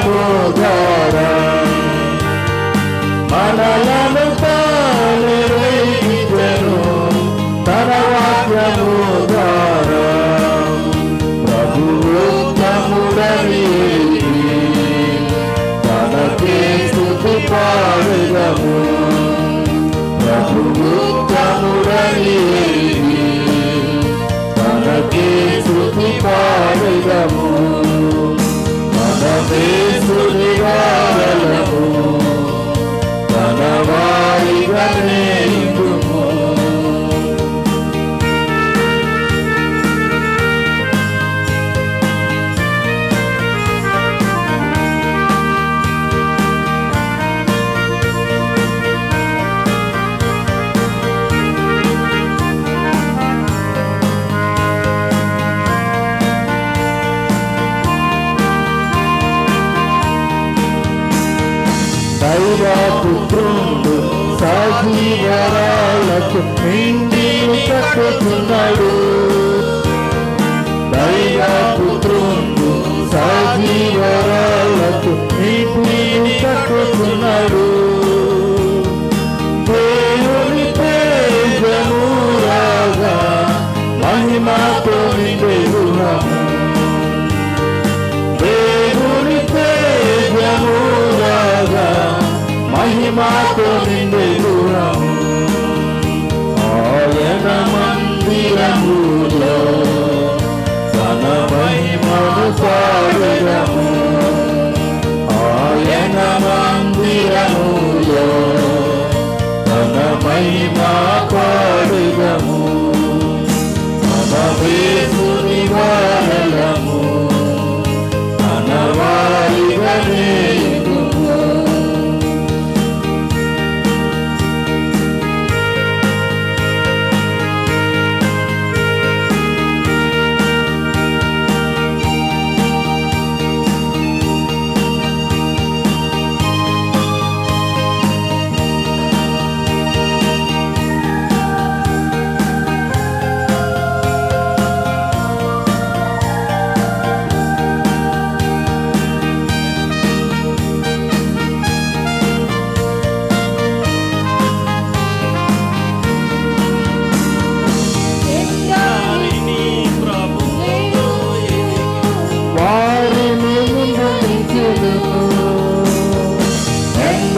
దామోదరం మనలను తాను తన వాక్యము దారం ప్రభుత్వముడని తనకే స్థుతి పాడము ప్రభుత్వముడని తనకే స్థుతి పాడ పుత్రుడు. సజీవరాలకు నిండి కట్టుతున్నాడు దైవ పుత్రుడు సజీవరాలకు నిండి కట్టుతున్నాడు దేవుని తేజము రాగా మహిమతో దేవుని తేజము రాగా మహిమతో నిండే